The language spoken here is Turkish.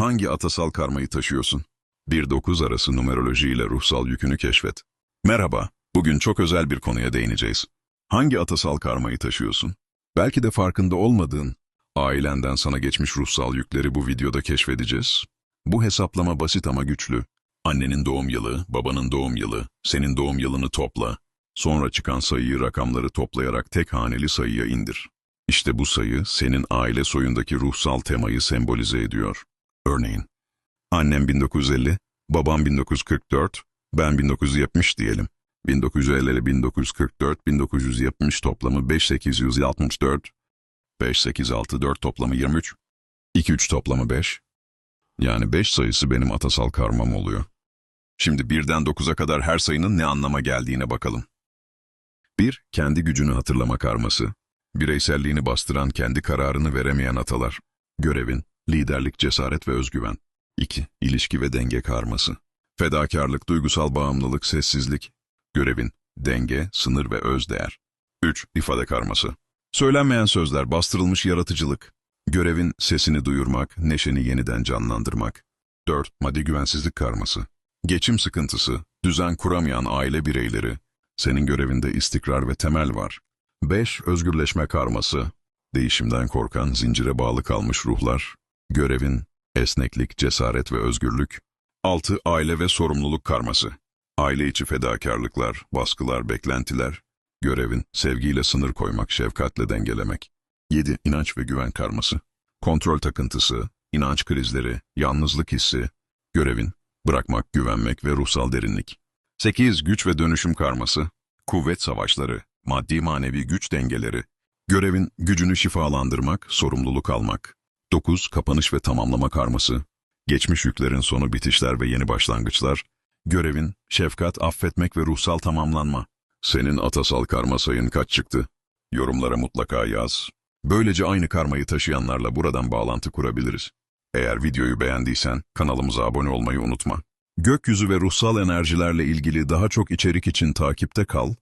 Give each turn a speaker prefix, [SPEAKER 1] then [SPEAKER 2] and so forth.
[SPEAKER 1] Hangi atasal karmayı taşıyorsun? 1-9 arası numeroloji ile ruhsal yükünü keşfet. Merhaba, bugün çok özel bir konuya değineceğiz. Hangi atasal karmayı taşıyorsun? Belki de farkında olmadığın, ailenden sana geçmiş ruhsal yükleri bu videoda keşfedeceğiz. Bu hesaplama basit ama güçlü. Annenin doğum yılı, babanın doğum yılı, senin doğum yılını topla. Sonra çıkan sayıyı rakamları toplayarak tek haneli sayıya indir. İşte bu sayı senin aile soyundaki ruhsal temayı sembolize ediyor. Örneğin, annem 1950, babam 1944, ben 1970 diyelim. 1950 ile 1944, 1970 toplamı 5864, 5864 toplamı 23, 23 toplamı 5. Yani 5 sayısı benim atasal karmam oluyor. Şimdi birden 9'a kadar her sayının ne anlama geldiğine bakalım. 1. Kendi gücünü hatırlama karması. Bireyselliğini bastıran, kendi kararını veremeyen atalar. Görevin, liderlik, cesaret ve özgüven. 2. İlişki ve denge karması. Fedakarlık, duygusal bağımlılık, sessizlik. Görevin, denge, sınır ve özdeğer. 3. İfade karması. Söylenmeyen sözler, bastırılmış yaratıcılık. Görevin, sesini duyurmak, neşeni yeniden canlandırmak. 4. Maddi güvensizlik karması. Geçim sıkıntısı, düzen kuramayan aile bireyleri. Senin görevinde istikrar ve temel var. 5. Özgürleşme karması. Değişimden korkan, zincire bağlı kalmış ruhlar. Görevin, esneklik, cesaret ve özgürlük. 6. Aile ve sorumluluk karması. Aile içi fedakarlıklar, baskılar, beklentiler. Görevin, sevgiyle sınır koymak, şefkatle dengelemek. 7. İnanç ve güven karması. Kontrol takıntısı, inanç krizleri, yalnızlık hissi. Görevin, bırakmak, güvenmek ve ruhsal derinlik. 8. Güç ve dönüşüm karması. Kuvvet savaşları, maddi manevi güç dengeleri. Görevin, gücünü şifalandırmak, sorumluluk almak. 9. Kapanış ve tamamlama karması. Geçmiş yüklerin sonu bitişler ve yeni başlangıçlar. Görevin, şefkat, affetmek ve ruhsal tamamlanma. Senin atasal karma sayın kaç çıktı? Yorumlara mutlaka yaz. Böylece aynı karmayı taşıyanlarla buradan bağlantı kurabiliriz. Eğer videoyu beğendiysen kanalımıza abone olmayı unutma. Gökyüzü ve ruhsal enerjilerle ilgili daha çok içerik için takipte kal